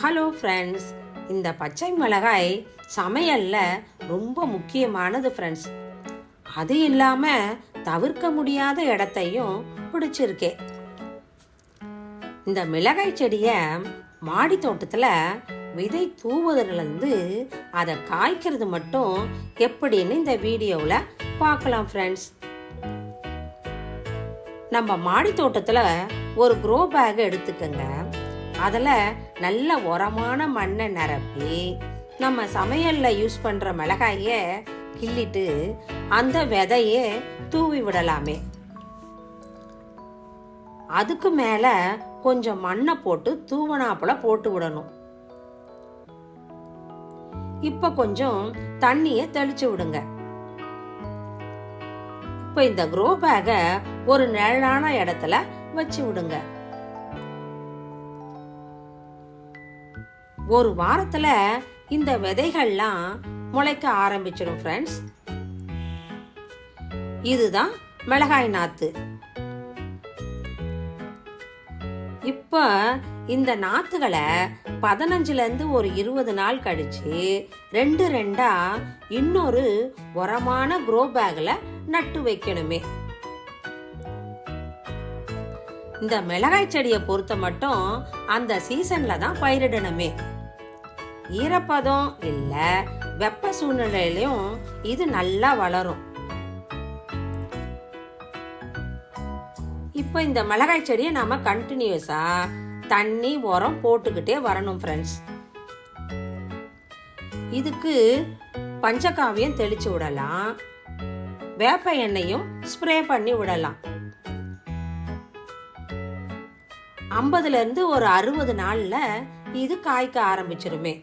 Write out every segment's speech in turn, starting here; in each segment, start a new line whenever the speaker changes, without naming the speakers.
Hello friends இந்த பச்சை மிளகாய் சமையலில் ரொம்ப முக்கியமானது ஃப்ரெண்ட்ஸ் அது இல்லாமல் தவிர்க்க முடியாத இடத்தையும் பிடிச்சிருக்கே. இந்த மிளகாய் செடியை மாடி தோட்டத்தில் விதை தூவுவதுலேருந்து அதை காய்க்கிறது மட்டும் எப்படின்னு இந்த வீடியோவில் பார்க்கலாம் ஃப்ரெண்ட்ஸ் நம்ம மாடி தோட்டத்தில் ஒரு க்ரோ பேக் எடுத்துக்கோங்க. அதில் நல்ல உரமான மண்ணை நிரப்பி நம்ம சமையலில் யூஸ் பண்ணுற மிளகாயை கிள்ளிட்டு அந்த விதையை தூவி விடலாமே. அதுக்கு மேலே கொஞ்சம் மண்ணை போட்டு தூவனாப்பில் போட்டு விடணும். இப்போ கொஞ்சம் தண்ணியை தெளிச்சு விடுங்க. இப்போ இந்த க்ரோ பேக்கை ஒரு நிழலான இடத்துல வச்சு விடுங்க. ஒரு வாரத்துல இந்த விதைகள்லாம் முளைக்க ஆரம்பிச்சிடும் ஃப்ரெண்ட்ஸ் இதுதான் மிளகாய் நாத்து. இப்போ இந்த நாத்துகளை பதினஞ்சுலேருந்து ஒரு இருபது நாள் கழிச்சு ரெண்டு ரெண்டா இன்னொரு உரமான குரோ பேக்ல நட்டு வைக்கணுமே. இந்த மிளகாய் செடியை பொறுத்த மட்டும் அந்த சீசன்ல தான் பயிரிடணுமே. ஈரப்பதம் இல்லை வெப்ப சூழ்நிலையிலையும் இது நல்லா வளரும். இப்போ இந்த மிளகாய் செடியை நாம கண்டினியூஸா தண்ணி உரம் போட்டுக்கிட்டே வரணும் ஃப்ரெண்ட்ஸ் இதுக்கு பஞ்சகாவியம் தெளிச்சு விடலாம். வேப்ப எண்ணெயும் ஸ்ப்ரே பண்ணி விடலாம். ஐம்பதுல இருந்து ஒரு அறுபது நாள்ல இது காய்க்க ஆரம்பிச்சிருமே.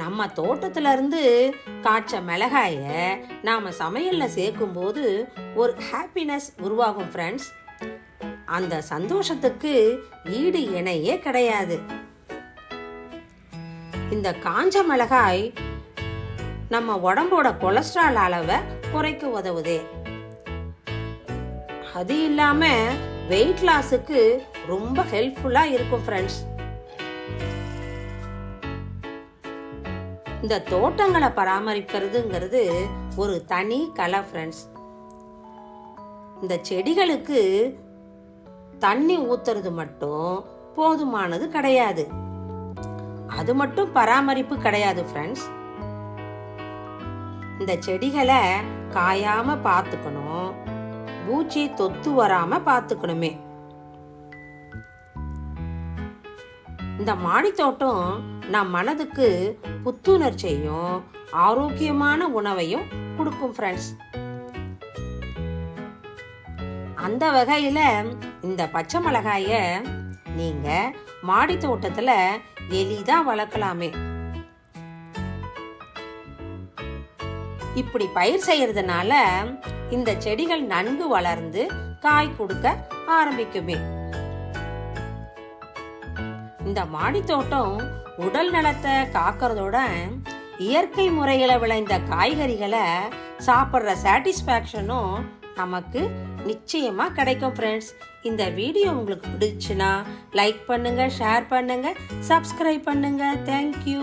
நம்ம தோட்டத்திலிருந்து காய்ச்ச மிளகாய நாம் சமையலில் சேர்க்கும்போது ஒரு ஹாப்பினஸ் உருவாகும் ஃப்ரெண்ட்ஸ் அந்த சந்தோஷத்துக்கு ஈடு இணையே கிடையாது. இந்த காஞ்ச மிளகாய் நம்ம உடம்போட கொலஸ்ட்ரால் அளவை குறைக்க உதவுதே. அது இல்லாம வெயிட் லாஸுக்கு ரொம்ப ஹெல்ப்ஃபுல்லா இருக்கும் ஃப்ரெண்ட்ஸ் இந்த தோட்டங்களை பராமரிக்கிறதுங்கிறது ஒரு தனி கலை ஃப்ரெண்ட்ஸ் இந்த செடிகளுக்கு தண்ணி ஊத்துறது மட்டும் போதுமானது கிடையாது. அது மட்டும் பராமரிப்பு கிடையாது ஃப்ரெண்ட்ஸ் இந்த செடிகளை காயாம பார்த்துக்கணும் பூச்சி தொத்து வராம பார்த்துக்கணுமே இந்த மாடி தோட்டம் நம் மனதுக்கு புத்துணர்ச்சியும் ஆரோக்கியமான உணவையும் கொடுக்கும் ஃப்ரெண்ட்ஸ் அந்த வகையில் இந்த பச்சை மிளகாய நீங்கள் மாடி தோட்டத்தில் எளிதாக வளர்க்கலாமே. இப்படி பயிர் செய்யறதுனால இந்த செடிகள் நன்கு வளர்ந்து காய் கொடுக்க ஆரம்பிக்குமே. இந்த மாடி தோட்டம் உடல் நலத்தை காக்கிறதோட இயற்கை முறையில் விளைந்த காய்கறிகளை சாப்பிட்ற சாட்டிஸ்ஃபேக்ஷனும் நமக்கு நிச்சயமாக கிடைக்கும் ஃப்ரெண்ட்ஸ் இந்த வீடியோ உங்களுக்கு பிடிச்சுன்னா லைக் பண்ணுங்கள் ஷேர் பண்ணுங்கள் சப்ஸ்கிரைப் பண்ணுங்கள் தேங்க்யூ